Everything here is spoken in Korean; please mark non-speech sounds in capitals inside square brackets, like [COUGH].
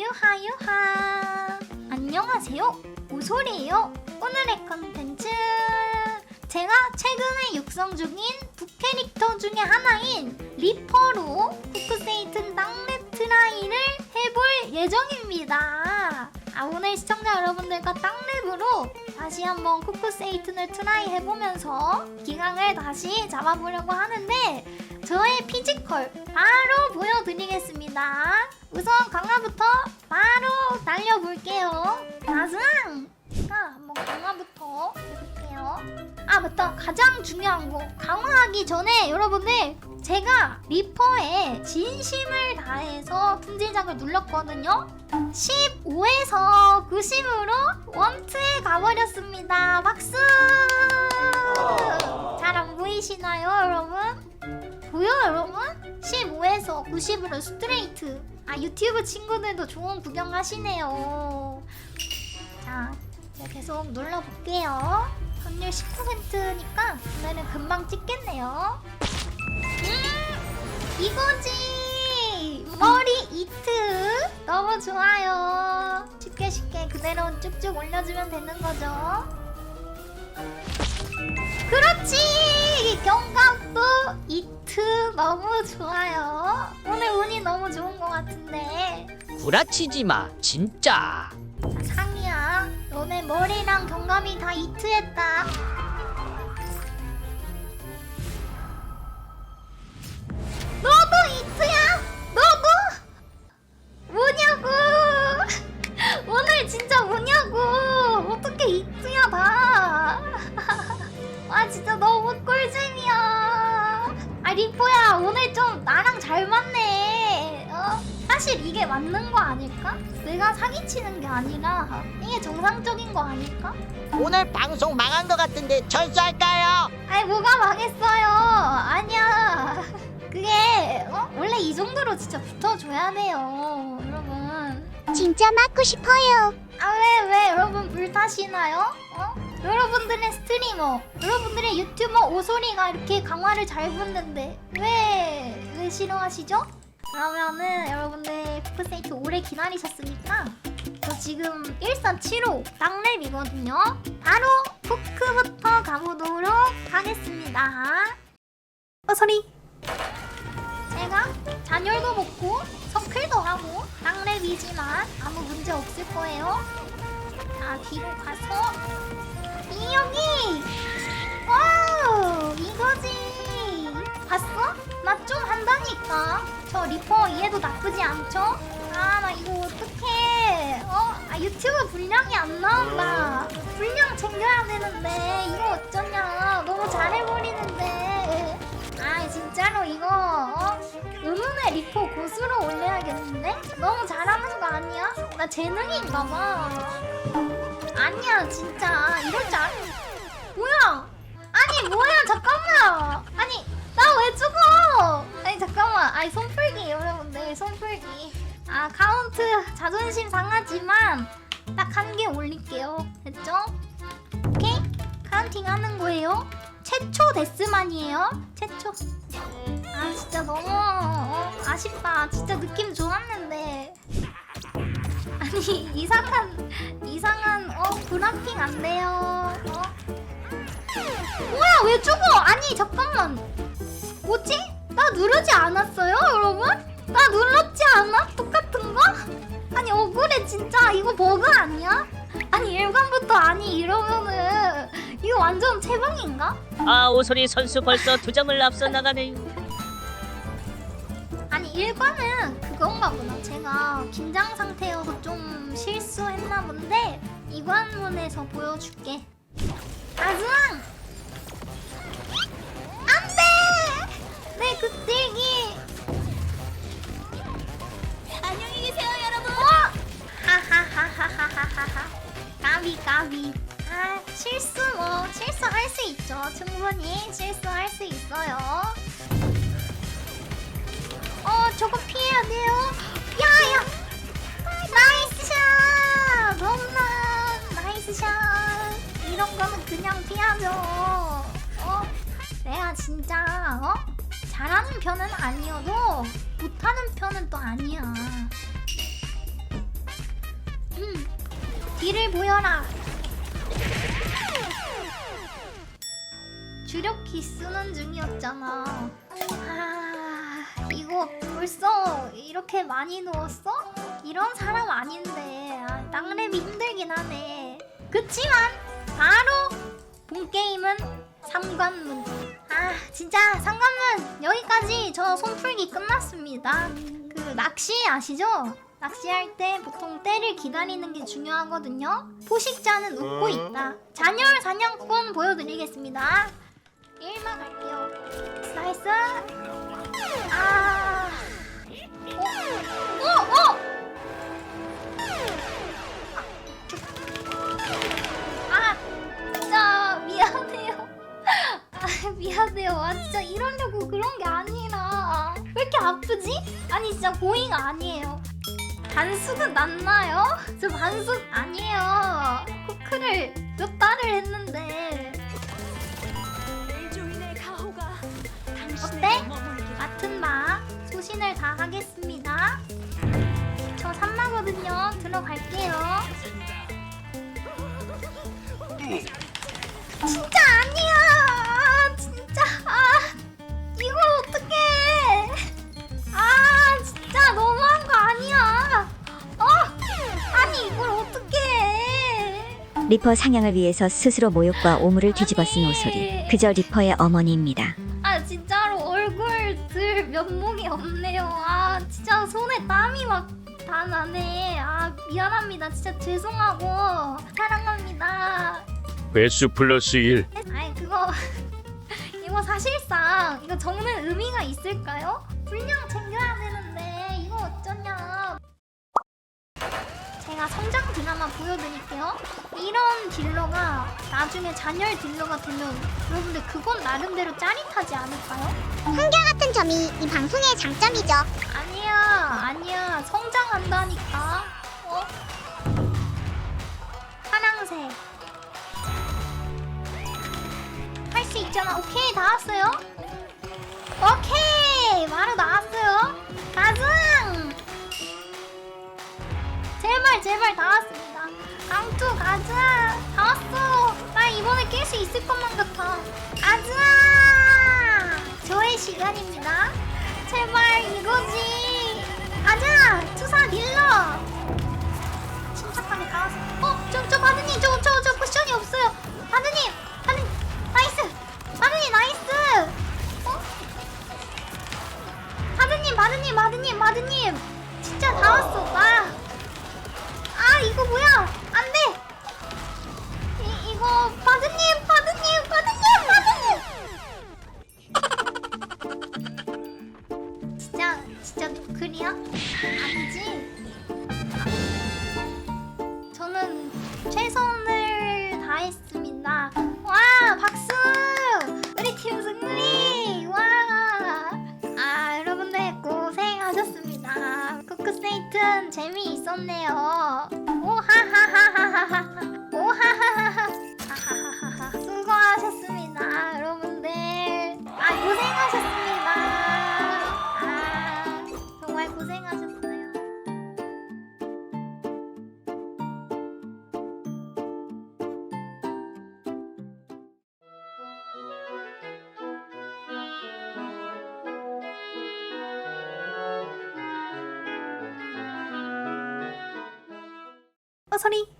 유하 유하. 안녕하세요. 오소리예요. 오늘의 컨텐츠. 제가 최근에 육성 중인 북캐릭터 중에 하나인 리퍼로 쿠크세이튼 땅랩 트라이를 해볼 예정입니다. 아, 오늘 시청자 여러분들과 땅랩으로 다시 한번 쿠크세이튼을 트라이 해보면서 기강을 다시 잡아보려고 하는데 저의 피지컬 바로 보여드리겠습니다. 우선 강화부터 바로 날려볼게요. 가상! 자, 한번 강화부터 해볼게요. 아, 맞다. 가장 중요한 거. 강화하기 전에 여러분들 제가 리퍼에 진심을 다해서 품질작을 눌렀거든요. 15에서 90으로 원2에 가버렸습니다. 박수! 잘 안 보이시나요, 여러분? 보여 여러분? 15에서 90으로 스트레이트 아 유튜브 친구들도 좋은 구경 하시네요 자 계속 눌러볼게요 확률 19%니까 오늘은 금방 찍겠네요 음 이거지 머리 이트 너무 좋아요 쉽게 쉽게 그대로 쭉쭉 올려주면 되는 거죠 그렇지! 경감도 이트 너무 좋아요. 오늘 운이 너무 좋은 것 같은데. 구라치지 마, 진짜. 자, 상이야. 너네 머리랑 경감이 다 이트했다. 사실 이게 맞는 거 아닐까? 내가 사기치는 게 아니라 이게 정상적인 거 아닐까? 오늘 방송 망한 것 같은데 철수할까요? 아니 뭐가 망했어요? 아니야. [LAUGHS] 그게 어? 원래 이 정도로 진짜 붙어줘야 돼요, 여러분. 진짜 맞고 싶어요. 아 왜 왜 여러분 불타시나요? 어? 여러분들의 스트리머, 여러분들의 유튜버 오소리가 이렇게 강화를 잘 붙는데 왜 왜 싫어하시죠? 그러면은 여러분들 푸크세이트 오래 기다리셨으니까 저 지금 1475 땅랩이거든요. 바로 푸크부터 가보도록 하겠습니다. 오소리 제가 잔열도 먹고 성클도 하고 땅랩이지만 아무 문제 없을 거예요. 자 뒤로 가서 저 리퍼 얘도 나쁘지 않죠? 아 나 이거 어떡해 어? 아 유튜브 분량이 안 나온다 분량 챙겨야 되는데 이거 어쩌냐 너무 잘해버리는데 아 진짜로 이거 어? 의문의 리포 고수로 올려야겠는데? 너무 잘하는 거 아니야? 나 재능인가봐 아니야 진짜 이럴 줄 알... 뭐야 아니 뭐야 잠깐만 자존심 상하지만 딱 한 개 올릴게요. 됐죠? 오케이? 카운팅 하는 거예요. 최초 데스만이에요. 최초. 아 진짜 너무 어, 아쉽다. 진짜 느낌 좋았는데. 아니 [LAUGHS] 이상한 이상한 어 브라핑 안 돼요. 어? 뭐야 왜 죽어? 아니 잠깐만. 뭐지? 나 누르지 않았어요 여러분 이거 버그 아니야? 아니 일관부터 아니 이러면은 이거 완전 채방인가? 아, 오소리 선수 벌써 두 점을 앞서 나가네요. 아니 일과는 그건가 보다. 제가 긴장 상태여서 좀 실수했나 본데 이관문에서 보여줄게. 아즈왕 안돼! 내 극딜기 까비 까비. 아 실수 뭐 실수할 수 있죠. 충분히 실수할 수 있어요. 어 저거 피해야 돼요? 야야. 나이스 샷! 홈런 나이스 샷! 이런 거는 그냥 피하죠. 어? 내가 진짜 어? 잘하는 편은 아니어도 못하는 편은 또 아니야 뒤를 보여라. 주력키 쓰는 중이었잖아. 아, 이거 벌써 이렇게 많이 누웠어? 이런 사람 아닌데 아, 땅랩이 힘들긴 하네. 그치만 바로 본 게임은 상관문. 아 진짜 상관문 여기까지 저 손풀기 끝났습니다. 그 낚시 아시죠? 낚시할 때 보통 때를 기다리는 게 중요하거든요. 포식자는 웃고 있다. 잔열 사냥꾼 보여드리겠습니다. 1만 갈게요. 나이스. 아. 어? 어? 어? 아, 진짜 미안해요. 아, 미안해요. 아, 진짜 이러려고 그런 게 아니라. 왜 이렇게 아프지? 아니, 진짜 고의가 아니에요. 반숙은 났나요? 저 반숙 아니에요. 코크를 몇 달을 했는데. 어때? 맡은 바 소신을 다 하겠습니다. 저 산마거든요. 들어갈게요. 진짜 아니야. 리퍼 상향을 위해서 스스로 모욕과 오물을 뒤집어 쓴 오소리. 그저 리퍼의 어머니입니다. 아 진짜로 얼굴들 면목이 없네요. 아 진짜 손에 땀이 막 다 나네. 아 미안합니다. 진짜 죄송하고 사랑합니다. 배수 플러스 1 아니 그거 [LAUGHS] 이거 사실상 이거 적는 의미가 있을까요? 분량 챙겨야 되는 제가 성장 드라마 보여드릴게요. 이런 딜러가 나중에 잔열 딜러가 되면 여러분들 그건 나름대로 짜릿하지 않을까요? 한결같은 점이 이 방송의 장점이죠. 아니야, 아니야. 성장한다니까. 어? 파랑색. 할 수 있잖아. 오케이, 다 왔어요. 오케이, 바로 나왔어요. 가승. 제발, 다 왔습니다. 강투 가자. 다 왔어. 나 이번에 깰 수 있을 것만 같아. 가자. 저의 시간입니다. 제발 이거지. 가자. 투사 딜러. 침착하게 가서. 어, 저, 저 바드님, 저, 저, 저 쿠션이 없어요. 바드님, 바드, 나이스. 바드님, 나이스. 어? 바드님, 바드님, 바드님, 바드님. 진짜 다 왔어. 나. 아, 이거 뭐야? 안 돼. 이, 이거 바드님, 바드님, 바드님, 바드님. 진짜 진짜 노클이야? 아니지? 저는 최선을 쿠크세이튼 재미있었네요. 오하하하하하하 오하하하하 하하하하 어 소리